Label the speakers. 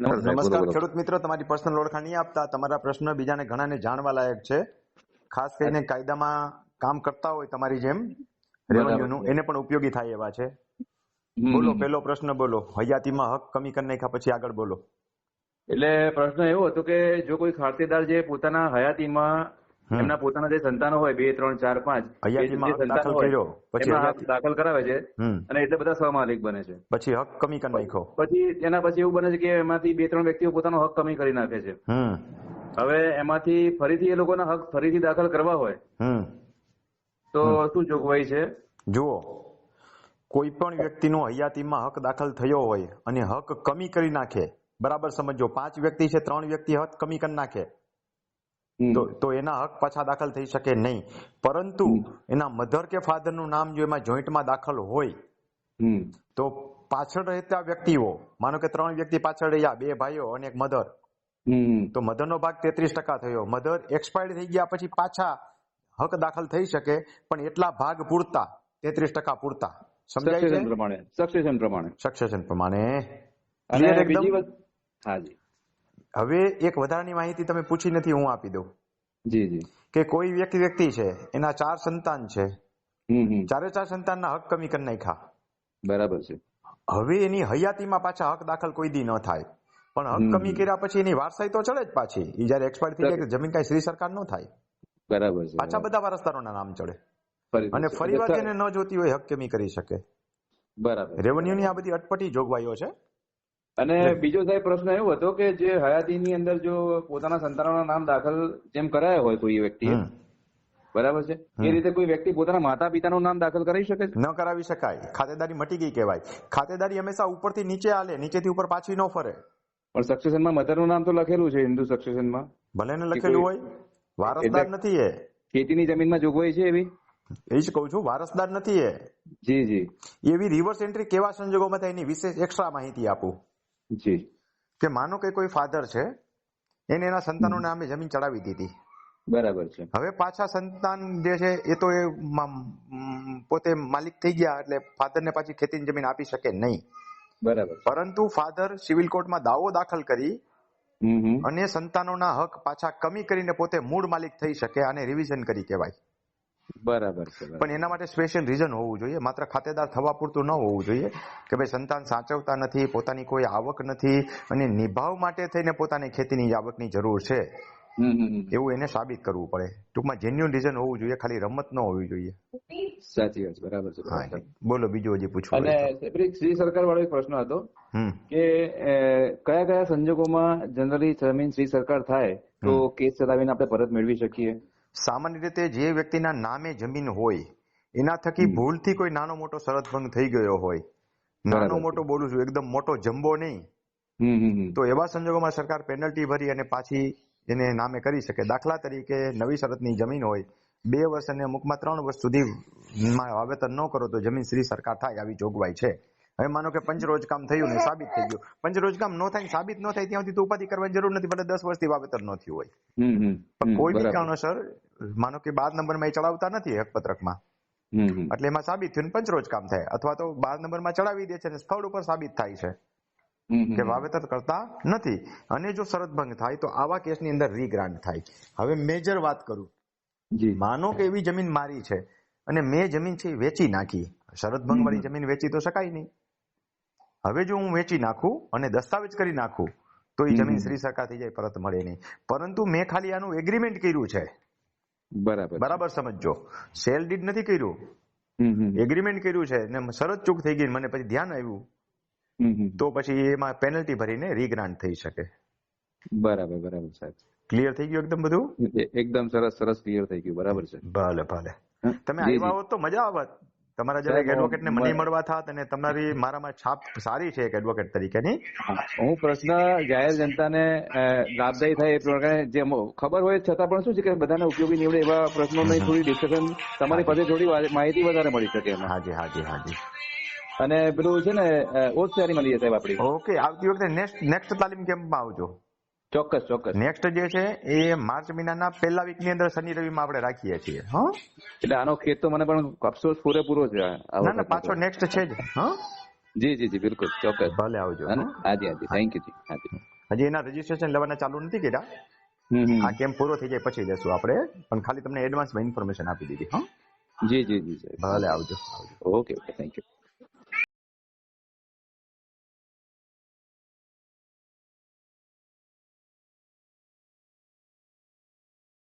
Speaker 1: નમસ્કાર.
Speaker 2: ખેડૂત મિત્રો તમારી પર્સનલ ઓળખાણ નહીં આપતા. તમારા પ્રશ્ન બીજાને ઘણાને જાણવા લાયક છે. ખાસ કરીને કાયદામાં કામ કરતા હોય તમારી જેમ રેવન્યુનું એને પણ ઉપયોગી થાય એવા છે. બોલો પેલો પ્રશ્ન બોલો. હયાતીમાં હક કમી કરી નાખ્યા પછી આગળ બોલો.
Speaker 1: એટલે પ્રશ્ન એવો હતો કે જો કોઈ ખાતેદાર જે પોતાના હયાતીમાં. એમના પોતાના જે સંતાનો હોય બે ત્રણ ચાર પાંચ
Speaker 2: દાખલ
Speaker 1: કરાવે છે અને એટલે બધા સ્વમાલિક બને છે.
Speaker 2: પછી હક કમી કરી નાખ્યો.
Speaker 1: પછી એના પછી એવું બને છે કે એમાંથી બે ત્રણ વ્યક્તિઓ પોતાનો હક કમી કરી નાખે છે. હવે એમાંથી ફરીથી એ લોકોના હક ફરીથી દાખલ કરવા હોય
Speaker 2: હમ.
Speaker 1: તો શું જોગવાઈ છે?
Speaker 2: જુઓ કોઈ પણ વ્યક્તિનો હયાતીમાં હક દાખલ થયો હોય અને હક કમી કરી નાખે બરાબર સમજો પાંચ વ્યક્તિ છે ત્રણ વ્યક્તિ હક કમી કરી નાખે. તો તો એના હક પાછા દાખલ થઈ શકે નહીં. પરંતુ એના મધર કે ફાધરનું નામ જો એમાં જોઈન્ટમાં દાખલ હોય તો પાછળ રહેતા વ્યક્તિઓ માનો કે ત્રણ વ્યક્તિ પાછળ રહ્યા બે ભાઈઓ અને એક મધર. તો મધરનો ભાગ તેત્રીસ ટકા થયો. મધર એક્સપાયર્ડ થઈ ગયા પછી પાછા હક દાખલ થઈ શકે પણ એટલા ભાગ પૂરતા તેત્રીસ ટકા પૂરતા. સમજાય
Speaker 1: પ્રમાણે. સક્સેશન પ્રમાણે.
Speaker 2: સક્સેશન પ્રમાણે.
Speaker 1: અને
Speaker 2: એકદમ?
Speaker 1: બીજી હાજી
Speaker 2: હવે એક વધારાની માહિતી તમે પૂછી નથી હું આપી દઉં.
Speaker 1: જી જી.
Speaker 2: કે કોઈ વ્યક્તિ વ્યક્તિ છે એના ચાર સંતાન છે. ચારે ચાર સંતાનના હક કમી કરી નાખ્યા.
Speaker 1: બરાબર છે.
Speaker 2: હવે એની હયાતીમાં પાછા હક દાખલ કોઈ દી ન થાય. પણ હક કમી કર્યા પછી એની વારસાઈ તો ચડે જ પાછી. એ જયારે એક્સપાયર થઈ જાય જમીન કઈ શ્રી સરકાર ન થાય.
Speaker 1: બરાબર છે
Speaker 2: પાછા બધા વારસદારોના નામ ચડે. અને ફરી વાર જેને ન જોતી હોય હક કમી કરી શકે.
Speaker 1: બરાબર.
Speaker 2: રેવન્યુ ની આ બધી અટપટી જોગવાઈઓ છે.
Speaker 1: અને બીજો સાહેબ પ્રશ્ન એવો હતો કે જે હયાતીની અંદર જો પોતાના સંતાનોના નામ દાખલ જેમ કરાયા હોય કોઈ વ્યક્તિએ બરાબર છે? એ રીતે કોઈ વ્યક્તિ પોતાના માતા પિતાનું નામ દાખલ કરાવી શકે છે?
Speaker 2: ન કરાવી શકાય. ખાતેદારી મટી ગઈ કહેવાય. ખાતેદારી હંમેશા ઉપરથી નીચે આલે નીચેથી ઉપર પાછી ન ફરે.
Speaker 1: પણ સક્સેશનમાં મધરનું નામ તો લખેલું છે હિન્દુ સક્સેશનમાં
Speaker 2: ભલે ને લખેલું હોય વારસદાર નથી એ.
Speaker 1: ખેતીની જમીનમાં જોગવાઈ છે એવી?
Speaker 2: એ જ કહું છું વારસદાર નથી એ.
Speaker 1: જી જી.
Speaker 2: એવી રિવર્સ એન્ટ્રી કેવા સંજોગોમાં થાય એની વિશેષ એક્સ્ટ્રા માહિતી આપું.
Speaker 1: જી.
Speaker 2: કે માનો કે કોઈ ફાધર છે એને એના સંતાનો નામે જમીન ચડાવી દીધી.
Speaker 1: બરાબર છે.
Speaker 2: હવે પાછા સંતાન જે છે એ તો એ પોતે માલિક થઈ ગયા એટલે ફાધર ને પાછી ખેતીની જમીન આપી શકે નહીં.
Speaker 1: બરાબર.
Speaker 2: પરંતુ ફાધર સિવિલ કોર્ટમાં દાવો દાખલ કરી અને સંતાનોના હક પાછા કમી કરીને પોતે મૂળ માલિક થઈ શકે આને રિવિઝન કરી કહેવાય.
Speaker 1: બરાબર છે
Speaker 2: પણ એના માટે સ્પેશિયલ રીઝન હોવું જોઈએ. માત્ર ખાતેદાર થવા પૂરતું ન હોવું જોઈએ કે ભાઈ સંતાન સાચવતા નથી પોતાની કોઈ આવક નથી અને નિભાવ માટે થઈને પોતાની ખેતીની આવકની જરૂર છે. એવું એને સાબિત કરવું પડે. ટૂંકમાં જેન્યુન રીઝન હોવું જોઈએ ખાલી રમત ન હોવી જોઈએ.
Speaker 1: સાચી વાત બરાબર છે
Speaker 2: બોલો બીજું હજી પૂછવું
Speaker 1: અને શ્રી સરકાર વાળો એક પ્રશ્ન હતો કે કયા કયા સંજોગોમાં જનરલી જમીન શ્રી સરકાર થાય તો કેસ ચલાવીને આપણે પરત મેળવી શકીએ?
Speaker 2: સામાન્ય રીતે જે વ્યક્તિના નામે જમીન હોય એના થકી ભૂલથી કોઈ નાનો મોટો શરત ભંગ થઈ ગયો હોય. નાનો મોટો બોલું છું એકદમ મોટો જમ્બો નહીં. તો એવા સંજોગોમાં સરકાર પેનલ્ટી ભરી અને પાછી એને નામે કરી શકે. દાખલા તરીકે નવી શરતની જમીન હોય બે વર્ષ અને અમુકમાં ત્રણ વર્ષ સુધી વાવેતર ન કરો તો જમીન શ્રી સરકાર થાય આવી જોગવાઈ છે. હવે માનો કે પંચરોજ કામ થયું ને સાબિત થઈ ગયું. પંચરોજ કામ ન થાય સાબિત ન થાય ત્યાં સુધી તો ઉપાધિ કરવાની જરૂર નથી ભલે દસ વર્ષથી વાવેતર ન થયું હોય. કોઈ બી. કારણોસર માનો કે બાર નંબરમાં એ ચડાવતા નથી હકપત્રકમાં. એટલે એમાં સાબિત થયું પંચ પંચરોજ કામ થાય. અથવા તો બાર નંબરમાં ચડાવી દે છે અને સ્થળ ઉપર સાબિત થાય છે. કે વાવેતર કરતા નથી. અને જો શરત ભંગ થાય તો આવા કેસની અંદર રીગ્રાન્ટ થાય. હવે મેજર વાત કરું. માનો કે એવી જમીન મારી છે અને મેં જમીન છે એ વેચી નાખી. શરત ભંગ વાળી જમીન વેચી તો શકાય નહીં. હવે જો હું વેચી નાખું અને દસ્તાવેજ કરી નાખું તો એ જમીન શ્રી સરકાર થઈ જાય પરત મળે નહીં. પરંતુ મેં ખાલી આનું એગ્રીમેન્ટ કર્યું છે.
Speaker 1: બરાબર.
Speaker 2: બરાબર સમજજો. સેલ ડીડ નથી કર્યું. એગ્રીમેન્ટ કર્યું છે ને શરત ચૂક થઈ ગઈ મને પછી ધ્યાન આવ્યું. તો પછી એમાં પેનલ્ટી ભરીને રીગ્રાન્ટ થઈ શકે.
Speaker 1: બરાબર બરાબર સાહેબ.
Speaker 2: ક્લિયર થઈ ગયું એકદમ બધું?
Speaker 1: એકદમ સરસ સરસ ક્લિયર થઈ ગયું. બરાબર છે.
Speaker 2: ભલે ભલે. તમે આવ્યા. હોત તો મજા આવત. તમારા જેવા એક
Speaker 1: સાહેબ,
Speaker 2: એડવોકેટ ને
Speaker 1: હું-
Speaker 2: મને મળવા થાત અને તમારી મારામાં છાપ સારી છે એક એડવોકેટ તરીકેની?
Speaker 1: હું પ્રશ્ન જાહેર જનતાને લાભદાયી થાય એ પ્રમાણે જે ખબર હોય છતાં પણ શું છે કે બધાને ઉપયોગી નીવડે એવા પ્રશ્નોની થોડી ડિસ્કશન તમારી પાસે થોડી માહિતી વધારે મળી શકે
Speaker 2: હાજી હાજી હાજી.
Speaker 1: અને પેલું છે ને ઓછ તૈયારી મળી સાહેબ આપડી
Speaker 2: ઓકે આવતી વખતે નેક્સ્ટ નેક્સ્ટ તાલીમ કેમ્પમાં આવજો.
Speaker 1: ચોક્કસ ચોક્કસ.
Speaker 2: નેક્સ્ટ જે છે એ માર્ચ મહિનાના પહેલા વીકની અંદર શનિ રવિમાં આપણે રાખીએ છીએ. હા?
Speaker 1: એટલે આનો ખેત તો મને પણ અફસોસ પૂરેપૂરો છે
Speaker 2: ના ના પાછો નેક્સ્ટ છે જ. હા?
Speaker 1: જી જી જી બિલકુલ ચોક્કસ.
Speaker 2: ભલે આવજો
Speaker 1: ને? હાજી હાજી થેન્ક યુ જી હાજી
Speaker 2: હજી એના રજીસ્ટ્રેશન લેવાના ચાલુ નથી કર્યા. આ કેમ્પ પૂરો થઈ જાય પછી લેશું આપણે. પણ ખાલી તમને એડવાન્સમાં ઇન્ફોર્મેશન આપી દીધી હા.
Speaker 1: જી જી જી
Speaker 2: ભલે આવજો આવજો.
Speaker 1: Okay okay thank you